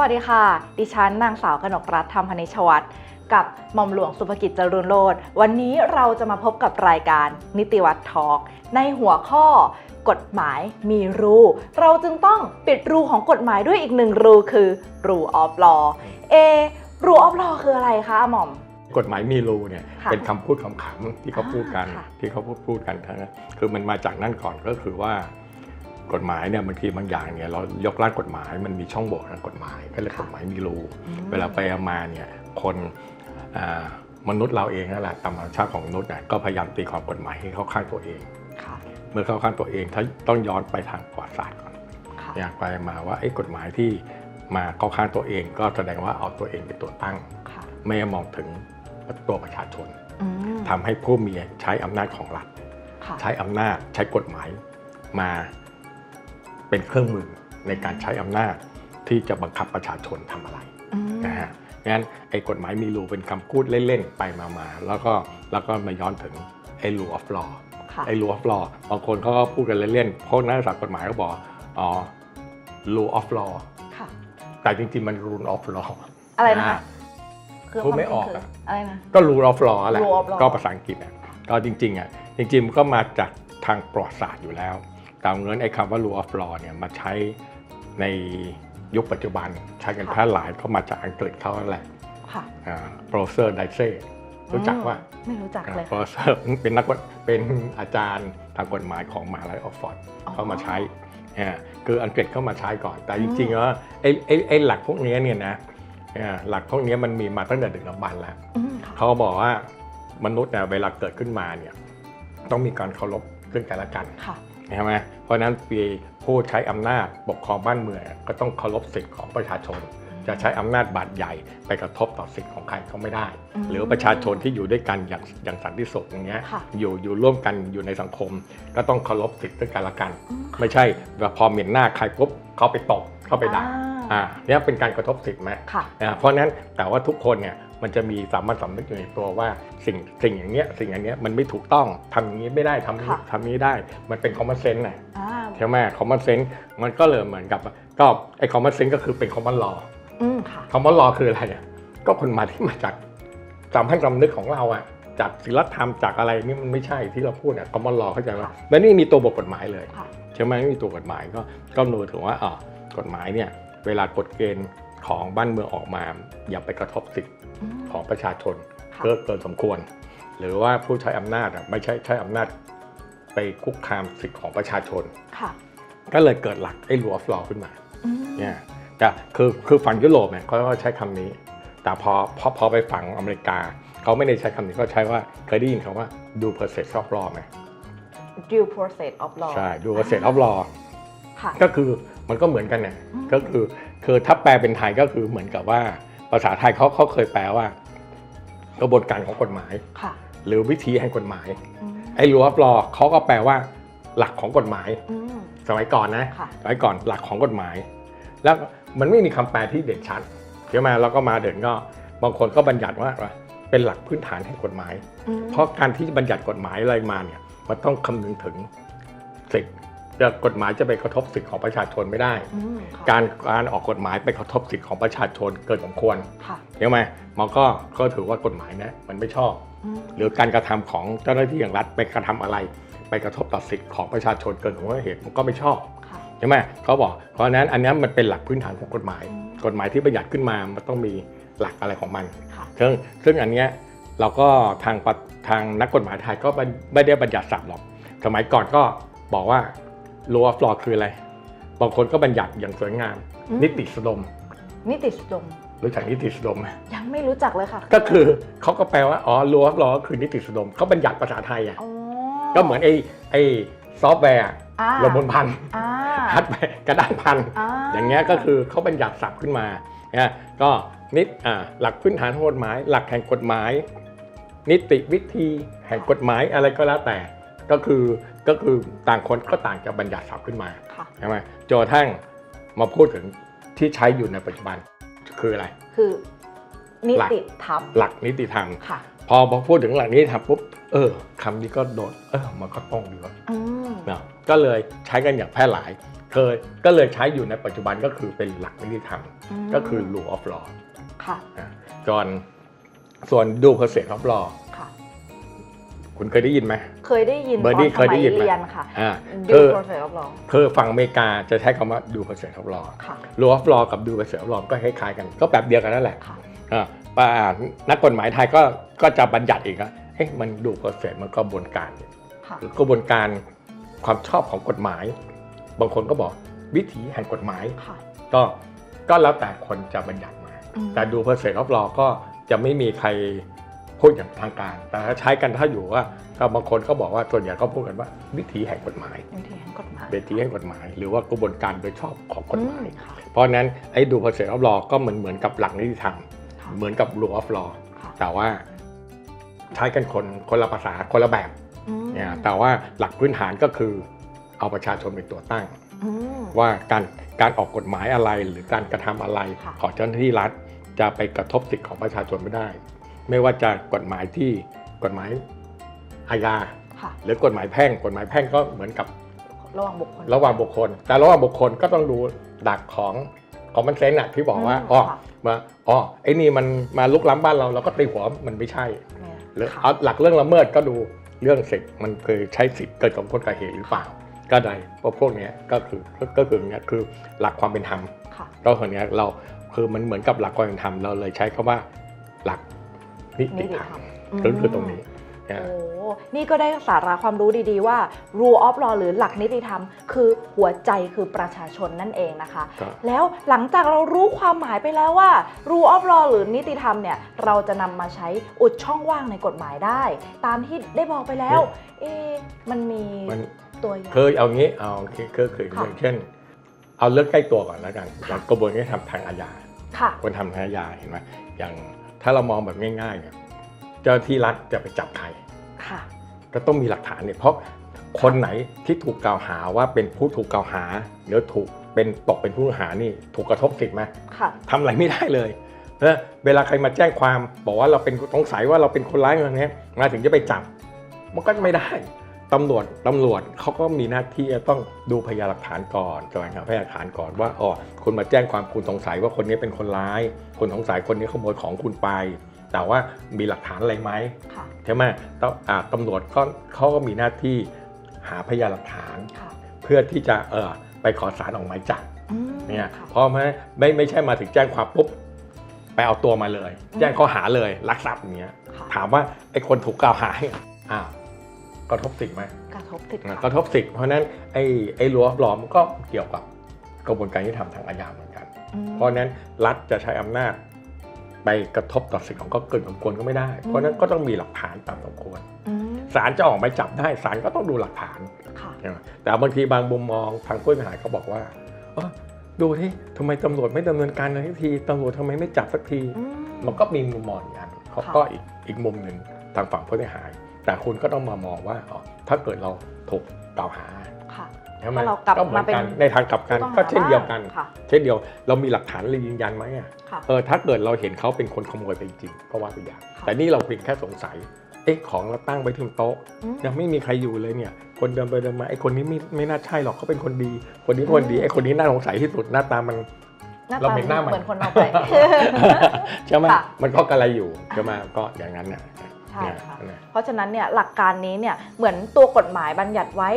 วัสดีค่ะ ดิฉันนางสาวกนกรัฐธรรมพนิชวัตรกับหม่อมหลวงสุภกิจจรุนโรธวันนี้เราจะมาพบกับรายการนิติวัตรทอล์กในหัวข้อกฎหมายมีรู เราจึงต้องปิดรูของกฎหมายด้วยอีกหนึ่งรูคือ rule of law เอ rule of law คืออะไรคะอาหม่อมกฎหมายมีรูเนี่ยค่ะเป็นคำพูดคำขำๆที่เขาพูดกันอ่าค่ะที่เขาพูดพูดกันนะคือมันมาจากนั่นก่อนก็คือว่า กฎหมายเนี่ยบางทีบางอย่างเนี่ยเรายกร่างกฎหมายมันมีช่องโหว่ทางกฎหมายก็เรียกกฎหมายมีรูอืมเวลาไปเอามาเนี่ยคนอ่ามนุษย์เราเองนั่นแหละตามธรรมชาติของมนุษย์น่ะก็พยายามตีความกฎหมายให้เข้าข้างตัวเองค่ะเมื่อเข้าข้างตัวเองถ้าต้องย้อนไปทางประวัติศาสตร์ก่อนค่ะอยากไปมาว่าไอ้กฎหมายที่มาเข้าข้างตัวเอง ก็แสดงว่าเอาตัวเองเป็นตัวตั้งค่ะไม่มองถึงตัวประชาชนอืมทำให้ผู้มีใช้อำนาจของรัฐค่ะใช้อำนาจใช้กฎหมายมา เป็นเครื่องมือในการใช้อำนาจที่จะบังคับประชาชนทำอะไรอืมนะฮะงั้นไอ้กฎหมายมีรูเป็นคำพูดเล่นๆไปมาๆแล้วก็แล้วก็มาย้อนถึงไอ้ rule of law ค่ะไอ้ rule of law บางคนเขาก็พูดกันเล่นๆเพราะนักศึกษากฎหมายก็บอกอ๋อ rule of law ค่ะแต่จริงๆมัน rule of law อะไรนะคะคือพูดไม่ออกควาอะจริงคือะไรนะก็ rule of law แหละ Rule of law ก็ภาษาอังกฤษอะก็จริงๆอะจริงๆมันก็มาจากทางประวัติศาสตร์อยู่แล้ว ตามเงินไอ้คำว่า rule of law เนี่ยมาใช้ในยุคปัจจุบันใช้กันค่ะแพร่หลายก็มาจากอังกฤษเขานั่นแหละค่ะโปรเซอร์ไดเซ่รู้จักว่าไม่รู้จักเลยโปรเซอร์เป็นนักกฎเป็นอาจารย์ทางกฎหมายของมหาลัยออกฟอร์ดอ๋อเข้ามาใช้เนี่ยคืออังกฤษเข้ามาใช้ก่อน แต่จริงๆแล้วไอ้ไอ้ไอ้หลักพวกนี้เนี่ยนะเนี่ยหลักพวกนี้มันมีมาตั้งแต่ดึกดำบรรพ์แล้วอืมค่ะเขาบอกว่ามนุษย์เนี่ยเวลาเกิดขึ้นมาเนี่ยต้องมีการเคารพซึ่งกันและกันค่ะ ใช่ไหมเพราะฉะนั้นปีผู้ใช้อำนาจปกครองบ้านเมืองก็ต้องเคารพสิทธิ์ของประชาชน จะใช้อำนาจบาดใหญ่ไปกระทบต่อสิทธิ์ของใครก็ไม่ได้อืมหรือประชาชนที่อยู่ด้วยกันอย่างอย่างสันติสุขอย่างเงี้ยค่ะอยู่อยู่ร่วมกันอยู่ในสังคม ก็ต้องเคารพสิทธิ์ซึ่งกันและกันอืมไม่ใช่ว่าพอเหม็นหน้าใครปุ๊บเขาไปตบเขาไปด่าอ่าอ่าเนี่ยเป็นการกระทบสิทธิ์ไหมค่ะนะเพราะฉะนั้นแต่ว่าทุกคนเนี่ย มันจะมีสามัญสำนึกอยู่ในตัวว่าสิ่งสิ่งอย่างเนี้ยสิ่งอันเนี้ยมันไม่ถูกต้องทำอย่างนี้ไม่ได้ทำนี้ค่ะทำนี้ได้ มันเป็น common sense นะอ่าใช่ไหม common sense มันก็เลยเหมือนกับว่าก็ไอ้ common sense ก็คือเป็น common law อืมค่ะ common law คืออะไรอะก็คนมาที่มาจากสามัญสำนึกของเราอะจากศีลธรรมจากอะไรนี่มันไม่ใช่ที่เราพูดอะ common law เข้าใจไหมค่ะแล้วนี่มีตัวบทกฎหมายเลยค่ะใช่ไหมไม่มีตัวกฎหมายก็ก็ดูถึงว่าอ๋อกฎหมายเนี่ยเวลากฎเกณฑ์ ของบ้านเมืองออกมา อย่าไปกระทบสิทธิอืมของประชาชนค่ะเกินเกินสมควร หรือว่าผู้ใช้อำนาจอะไม่ใช่ใช้อำนาจไปคุกคามสิทธิของประชาชนค่ะก็เลยเกิดหลักไอ้ rule of law ขึ้นมาอืมเนี่ยแต่คือคือฝั่งยุโรปเนี่ยเขาก็ใช้คำนี้ แต่พอพอพอไปฝั่งอเมริกา เขาไม่ได้ใช้คำนี้เขาใช้ว่าเคยได้ยินคำว่า do process of law ไหม due process of law ใช่ do process of law ค่ะก็คือมันก็เหมือนกันเนี่ยอืมก็คือ คือถ้าแปลเป็นไทยก็คือเหมือนกับว่าภาษาไทยเขาเขาเคยแปลว่า กระบวนการของกฎหมายค่ะ หรือวิธีแห่งกฎหมายอืมไอ้ rule of law เขาก็แปลว่า หลักของกฎหมาย อืม สมัยก่อนนะค่ะ สมัยก่อนหลักของกฎหมาย แล้วมันไม่มีคำแปลที่เด่นชัดใช่ไหมแล้วก็มาเด่นก็บางคนก็บัญญัติว่าเป็นหลักพื้นฐานแห่งกฎหมาย อืมเพราะการที่บัญญัติกฎหมายอะไรมาเนี่ยมันต้องคำนึงถึงสิทธิ์จะ กฎหมายจะไปกระทบสิทธิของประชาชนไม่ได้ อืมค่ะการการออกกฎหมายไปกระทบสิทธิของประชาชนเกินสมควรค่ะใช่ไหมมันก็ก็ถือว่ากฎหมายนะมันไม่ชอบ อืมหรือการกระทำของเจ้าหน้าที่อย่างรัฐไปกระทำอะไร ไปกระทบต่อสิทธิของประชาชนเกินสมควรเหตุมันก็ไม่ชอบค่ะ ใช่ไหมเขาบอกเพราะฉะนั้นอันนี้มันเป็นหลักพื้นฐานของกฎหมาย อืม กฎหมายที่ประหยัดขึ้นมามันต้องมีหลักอะไรของมัน ค่ะซึ่งซึ่งอันเนี้ยเราก็ทางปะทางนักกฎหมายไทยก็ไม่ไม่ได้บัญญัติศัพท์หรอก สมัยก่อนก็บอกว่า rule of law คืออะไร บางคนก็บัญญัติอย่างสวยงาม อืม นิติสดมนิติสดมรู้จักนิติสดมไหมยังไม่รู้จักเลยค่ะก็คือเขาก็แปลว่าอ๋อ rule of law ก็คือนิติสดมเขาบัญญัติภาษาไทยอะ อ๋อก็เหมือนไอ้ไอ้ซอฟต์แวร์อ่าระบบพันอ่าฮัดแวร์กระดานพัน อ่าอย่างเงี้ยก็คือเขาบัญญัติศัพท์ขึ้นมานะก็นิดอ่าหลักพื้นฐานของกฎหมาย หลักแห่งกฎหมาย นิติวิธีแห่งกฎหมายอะไรก็แล้วแต่ ก็คือ ก็คือต่างคนก็ต่างจะบัญญัติศัพท์ขึ้นมาค่ะใช่ไหมจนกระทั่งมาพูดถึงที่ใช้อยู่ในปัจจุบันคืออะไร คือนิหลักติธรรมหลักนิติธรรมค่ะพอพอพูดถึงหลักนิติธรรมปุ๊บเออคำนี้ก็โดดเออมันก็ต้องดีวะอืมเนาะก็เลยใช้กันอย่างแพร่หลาย เคยก็เลยใช้อยู่ในปัจจุบันก็คือเป็นหลักนิติธรรมมก็คือ rule of law ค่ะนะจอนส่วน due process of law ค่ะคุณเคยได้ยินไหม เคยได้ยินเบอร์ดี้ตอนสเคยได้มัยยินไหม เรียนค่ะอ่าดูคือโปรเซสรับรองคือฝั่งอเมริกาจะใช้คำว่า due process of law ค่ะ rule of law กับ due process of law ก็คล้ายๆกัน ก็แบบเดียวกันนั่นแหละค่ะ อ่าป่านักกฎหมายไทยก็ก็จะบัญญัติอีกว่าเอ๊ะมันดูโปรเซสมันกระบวนการค่ะหรือกระบวนการความชอบของกฎหมาย บางคนก็บอกวิถีแห่งกฎหมาย ค่ะก็ก็แล้วแต่คนจะบัญญัติมา อืมแต่ดู process of law ก็จะไม่มีใคร พูดอย่างทางการ แต่ถ้าใช้กันถ้าอยู่ว่าถ้าบางคนก็บอกว่าส่วนใหญ่ก็พูดกันว่าวิถีแห่งกฎหมายวิธีแห่งกฎหมายวิถีแห่งกฎหมาย หรือว่ากระบวนการโดยชอบของกฎหมายอืค่ะเพราะฉะนั้นไอ้ดู process of law ก็เหมือนเหมือนกับหลักนิติธรรมค่ะเหมือนกับ rule of law ค่ะแต่ว่าใช้กันคนคนละภาษาคนละแบบอืมเนี่ยแต่ว่าหลักพื้นฐานก็คือเอาประชาชนเป็นตัวตั้งอืมว่าการการออกกฎหมายอะไรหรือการกระทำอะไรค่ะของเจ้าหน้าที่รัฐจะไปกระทบสิทธิของประชาชนไม่ได้ ไม่ว่าจะกฎหมายที่กฎหมายอาญาค่ะหรือกฎหมายแพ่ง กฎหมายแพ่งก็เหมือนกับระหว่างบุคคล ระหว่างบุคคล แต่ระหว่างบุคคลก็ต้องดูดักของของมันเซนอะที่บอกว่าอืมอ๋อค่ะมาอ๋อไอ้นี่มันมาลุกล้ำบ้านเราเราก็ตีหัวมันไม่ใช่เนี่ยหรือค่ะเอาหลักเรื่องละเมิดก็ดูเรื่องสิทธิ์มันเคยใช้สิทธิ์เกิดสมควรกับเหตุหรือเปล่า ก็ได้เพราะพวกเนี้ยก็คือก็ก็คือเนี้ยคือหลักความเป็นธรรมค่ะก็คนเนี้ยเราคือมันเหมือนกับหลักความเป็นธรรมเราเลยใช้คำว่าหลัก นินิติติธรธรรรมมก็คือตรงนี้นะโอ้นี่ก็ได้สาระความรู้ดีๆว่า rule of law หรือหลักนิติธรรม คือหัวใจคือประชาชนนั่นเองนะคะก็แล้วหลังจากเรารู้ความหมายไปแล้วว่า rule of law หรือนิติธรรมเนี่ยเราจะนำมาใช้อุดช่องว่างในกฎหมายได้ ตามที่ได้บอกไปแล้ว เอ๊ะมันมีมันตัวอย่างเคยเอางี้เอาเคยเคยค่ะอย่างเช่น เอาเรื่องใกล้ตัวก่อนแล้วกันค่ะกระบวนการทำทางอาญาค่ะคนทำทางอาญาเห็นไหมอย่าง ถ้าเรามองแบบง่ายๆเนี่ยเจ้าหน้าที่รัฐจะไปจับใครค่ะ ก็ต้องมีหลักฐานเนี่ยเพราะคนไหนที่ถูกกล่าวหาว่าเป็นผู้ถูกกล่าวหาหรือถูกเป็นตกเป็นผู้ต้องหานี่ถูกกระทบสิทธิ์ไหมค่ะทำอะไรไม่ได้เลยเออเวลาใครมาแจ้งความบอกว่าเราเป็นสงสัยว่าเราเป็นคนร้ายเงินนี้ยมาถึงจะไปจับมันก็ไม่ได้ ตำรวจตำรวจเขาก็มีหน้าที่จะต้องดูพยานหลักฐานก่อนแสวงหาพยานหลักฐานก่อนว่าอ๋อคุณมาแจ้งความคุณสงสัยว่าคนนี้เป็นคนร้ายคุณสงสัยคนนี้ขโมยของคุณไป แต่ว่ามีหลักฐานอะไรไหมค่ะใช่ไหมตอ่าตำรวจก็เขาก็มีหน้าที่หาพยานหลักฐานค่ะเพื่อที่จะเออไปขอสารออกหมายจับอืมเนี่ยค่ะเพราะไม่ไม่ไม่ใช่มาถึงแจ้งความปุ๊บไปเอาตัวมาเลยอืมแจ้งข้อหาเลยลักทรัพย์อย่างเงี้ยค่ะถามว่าไอ้คนถูกกล่าวหาเนี่ยอ้าว กระทบสิทธิ์ไหมกระทบติดอะค่ะกระทบสิทธิ์เพราะฉะนั้นไอ้ไอ้รั้วปลอมมันก็เกี่ยวกับกระบวนการยุติธรรมทางอาญาเหมือนกันอืมเพราะฉะนั้นรัฐจะใช้อำนาจไปกระทบต่อสิทธิ์ของเขาเกินสมควรก็ไม่ได้ เพราะฉะนั้นก็ต้องมีหลักฐานตามสมควรอืมศาลจะออกหมายจับได้ศาลก็ต้องดูหลักฐานค่ะใช่ไหมแต่บางทีบางมุมมองทางผู้เสียหายเขาบอกว่าเอ้อดูที่ทำไมตำรวจไม่ดำเนินการเลยสักทีตำรวจทำไมไม่จับสักทีอืมมันก็มีมุมมองอีกอันเขาค่ะก็อีกอีกมุมหนึ่งทางฝั่งผู้เสียหาย แต่คุณก็ต้องมามองว่าอ๋อถ้าเกิดเราถูกกล่าวหาค่ะใช่ไหมถ้าเรากลับก็เหมือนมาเป็นกันในทางกลับกันผู้ต้องหาก็เช่นเดียวกันค่ะเช่นเดียวเรามีหลักฐานเลยยืนยันไหมอะค่ะเออถ้าเกิดเราเห็นเขาเป็นคนขโมยไปจริงก็ว่าไปอย่างค่ะแต่นี่เราเพียงแค่สงสัยเอ๊ะของเราตั้งไว้ที่โต๊ะอืมยังไม่มีใครอยู่เลยเนี่ย คนเดินไปเดินมาไอ้คนนี้ไม่ไม่น่าใช่หรอกเขาเป็นคนดี คนนี้คนดีอืมไอ้คนนี้น่าสงสัยที่สุดหน้าตามันหน้าเราตาเห็นหน้ามันเหมือนคนเอาไปใช่ไหมค่ะมันก็กระไรอยู่ใช่ไหมก็อย่างนั้นน่ะใช่เนี่ยค่ะเนี่ยเพราะฉะนั้นเนี่ยหลักการนี้เนี่ยเหมือนตัวกฎหมายบัญญัติไว้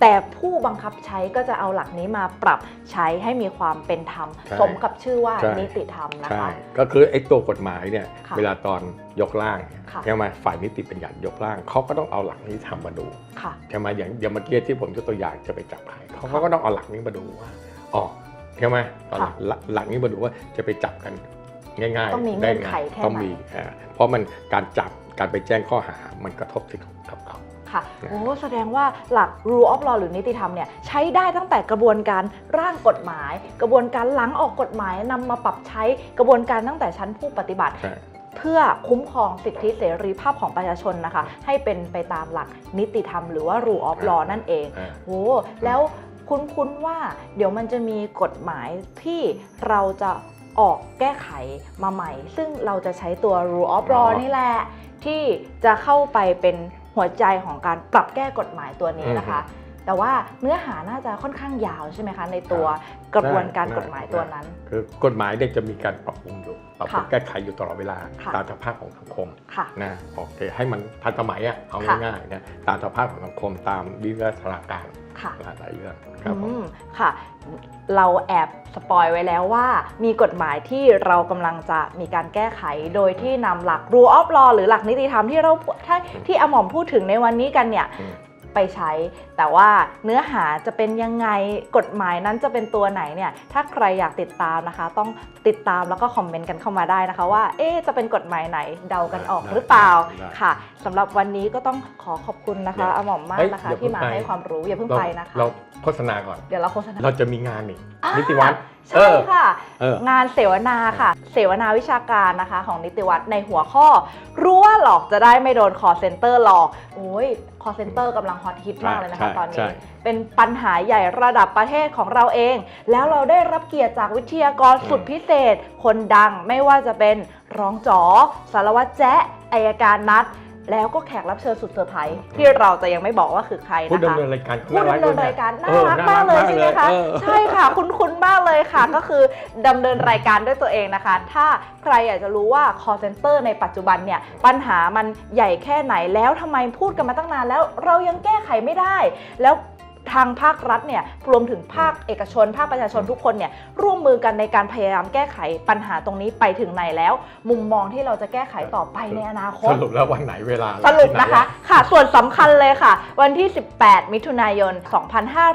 แต่ผู้บังคับใช้ก็จะเอาหลักนี้มาปรับใช้ให้มีความเป็นธรรม สมกับชื่อว่านิติธรรมนะใช่คะก็คือไอ้ตัวกฎหมายเนี่ยค่ะเวลาตอนยกร่างเนี่ยค่ะใช่ไหมฝ่ายนิติบัญญัติยกร่างเขาก็ต้องเอาหลักนี้ทำมาดูค่ะใช่ไหมอย่างอย่างเมื่อกี้ที่ผมยกตัวอย่างจะไปจับใครเขาเขาก็ต้องเอาหลักนี้มาดูว่าอ๋อใช่ไหมเอาหลักหลักหลักนี้มาดูว่าจะไปจับกันง่ายๆต้องมีได้เงื่อนไขแค่ไหนต้องมีอ่าเพราะมันการจับ การไปแจ้งข้อหามันกระทบสิทธิ์กับเขาค่ะโอ้แสดงว่าหลัก rule of law หรือนิติธรรมเนี่ยใช้ได้ตั้งแต่กระบวนการร่างกฎหมาย กระบวนการหลังออกกฎหมายนำมาปรับใช้กระบวนการตั้งแต่ชั้นผู้ปฏิบัติใช่เพื่อคุ้มครองสิทธิเสรีภาพของประชาชนนะคะ ให้เป็นไปตามหลักนิติธรรมหรือว่า rule of law นั่นเองอ่าโอ้แล้วคุ้นๆว่าเดี๋ยวมันจะมีกฎหมายที่เราจะออกแก้ไขมาใหม่ ซึ่งเราจะใช้ตัว rule of law นี่แหละ ที่จะเข้าไปเป็นหัวใจของการปรับแก้กฎหมายตัวนี้นะคะ แต่ว่าเนื้อหาน่าจะค่อนข้างยาวใช่ไหมคะ ในตัวกระบวนการกฎหมายตัวนั้น คือกฎหมายเนี่ยจะมีการปรับปรุงอยู่ปรับปรุงค่ะแก้ไขอยู่ตลอดเวลาค่ะตามสภาพของสังคมค่ะนะโอเคให้มันทันสมัยอะเอาค่ะง่ายๆนะตามสภาพของสังคมตามวิวัฒนาการค่ะหลายๆเรื่องครับผอืมมค่ะ เราแอบสปอยไว้แล้วว่ามีกฎหมายที่เรากำลังจะมีการแก้ไขโดยที่นำหลัก rule of law หรือหลักนิติธรรมที่เราถ้าที่อาหม่อมพูดถึงในวันนี้กันเนี่ยอืม ไปใช้ แต่ว่าเนื้อหาจะเป็นยังไงกฎหมายนั้นจะเป็นตัวไหนเนี่ยถ้าใครอยากติดตามนะคะ ต้องติดตามแล้วก็คอมเมนต์กันเข้ามาได้นะคะ ว่าเอ๊ะจะเป็นกฎหมายไหนเดากันออกได้หรือเปล่าได้ค่ะสำหรับวันนี้ก็ต้องขอขอบคุณนะคะเดี๋ยวอาหม่อมมากเฮ้ยนะคะอย่าเพิ่ที่งมาไปให้ความรู้อย่าเพิ่งเราไปนะคะเราโฆษณาก่อนเดี๋ยวเราโฆษณาเราจะมีงานนี่อ่านิติวัฒน์เอ ใช่อค่ะ เออ งานเสวนาค่ะ เสวนาวิชาการนะคะ ของนิติวัฒน์ในหัวข้อ รู้ว่าหลอกจะได้ไม่โดนคอเซ็นเตอร์หลอกโอ้ยคอเซ็นเตอร์กำลังฮอตฮิตมากเลยนะคะใช่ตอนใช่ นี้ เป็นปัญหาใหญ่ระดับประเทศของเราเอง แล้วเราได้รับเกียรติจากวิทยากรสุดพิเศษ คนดังไม่ว่าจะเป็นรองจอสารวัตรแจ๊ะอายการนัด แล้วก็แขกรับเชิญสุดเซอร์ไพรส์ที่เราจะยังไม่บอกว่าคือใครผู้นะคะดำเนินรายการผู้ดำเนินรายการน่ารักออมากเลยใช่ไหมคะเออใช่ค่ะคุ้นๆมากเลยค่ะ ก็คือดำเนินรายการด้วยตัวเองนะคะ ถ้าใครอยากจะรู้ว่า call center ในปัจจุบันเนี่ยปัญหามันใหญ่แค่ไหนแล้วทำไมพูดกันมาตั้งนานแล้วเรายังแก้ไขไม่ได้แล้ว ทางภาครัฐเนี่ยรวมถึงภาคเอกชน ภาคประชาชนทุกคนเนี่ยร่วมมือกันในการพยายามแก้ไขปัญหาตรงนี้ไปถึงไหนแล้ว มุมมองที่เราจะแก้ไขต่อไปในอนาคสตรุปแล้ววันไหนเวลาสรุปที่ไหนะคะค่ะ ส่วนสำคัญเลยค่ะ วันที่ 18 มิถุนายน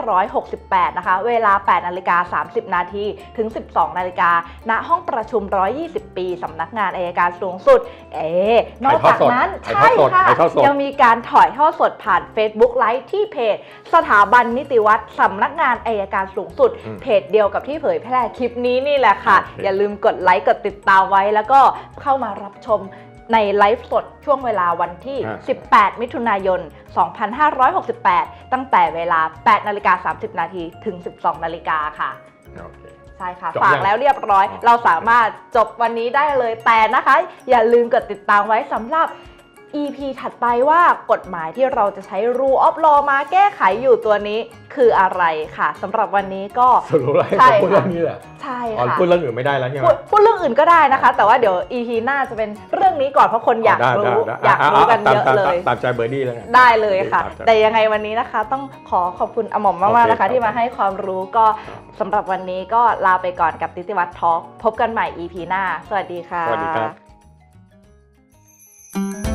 2568 นะคะ เวลา 8 นาฬิกา 30 นาทีถึง 12 นาฬิกาณห้องประชุม 120 ปีสำนักงานอายการสูงสุด เอ๊ะนอกจากนั้นถ่ายทอดสดใช่ค่ะถ่ายทอดสดยังมีการถ่ายทอดสดผ่าน Facebook ไลฟ์ที่เพจสถาบันนิติวัตรสำนักงานอายการสูงสุดอืมเพจเดียวกับที่เผยแพร่คลิปนี้นี่แหละค่ะโอเคอย่าลืมกดไลค์กดติดตามไว้ แล้วก็เข้ามารับชมในไลฟ์สดช่วงเวลาวันที่อ่า18 มิถุนายน 2568 ตั้งแต่เวลา 8 นาฬิกา 30 นาทีถึง 12 นาฬิกาค่ะโอเคใช่ค่ะ จบฝากยังแล้วเรียบร้อยอ๋อเราสามารถจบวันนี้ได้เลยแต่นะคะ อย่าลืมกดติดตามไว้สำหรับ EP ถัดไปว่ากฎหมายที่เราจะใช้ rule of law มาแก้ไขอยู่ตัวนี้คืออะไรค่ะสำหรับวันนี้ก็สรุปแล้วให้ใช่ผมพูดค่ะเรื่องนี้แหละใช่อ๋อค่ะพูดเรื่องอื่นไม่ได้แล้วใช่ไหม พูดพูดเรื่องอื่นก็ได้นะคะ แต่ว่าเดี๋ยว EP หน้าจะเป็นเรื่องนี้ก่อนเพราะคนอยากได้รู้ได้อยากรู้กันเยอะตามเลยตามใจเบอร์ดี้แล้วกัน ได้เลยค่ะตามใจแต่ยังไงวันนี้นะคะ ต้องขอขอบคุณอหม่อมมากๆโอเคนะคะครับ ที่มาให้ความรู้ก็สำหรับวันนี้ก็ลาไปก่อนกับติติวัฒน์ทอล์กพบกันใหม่ EP หน้า สวัสดีค่ะ สวัสดีครับ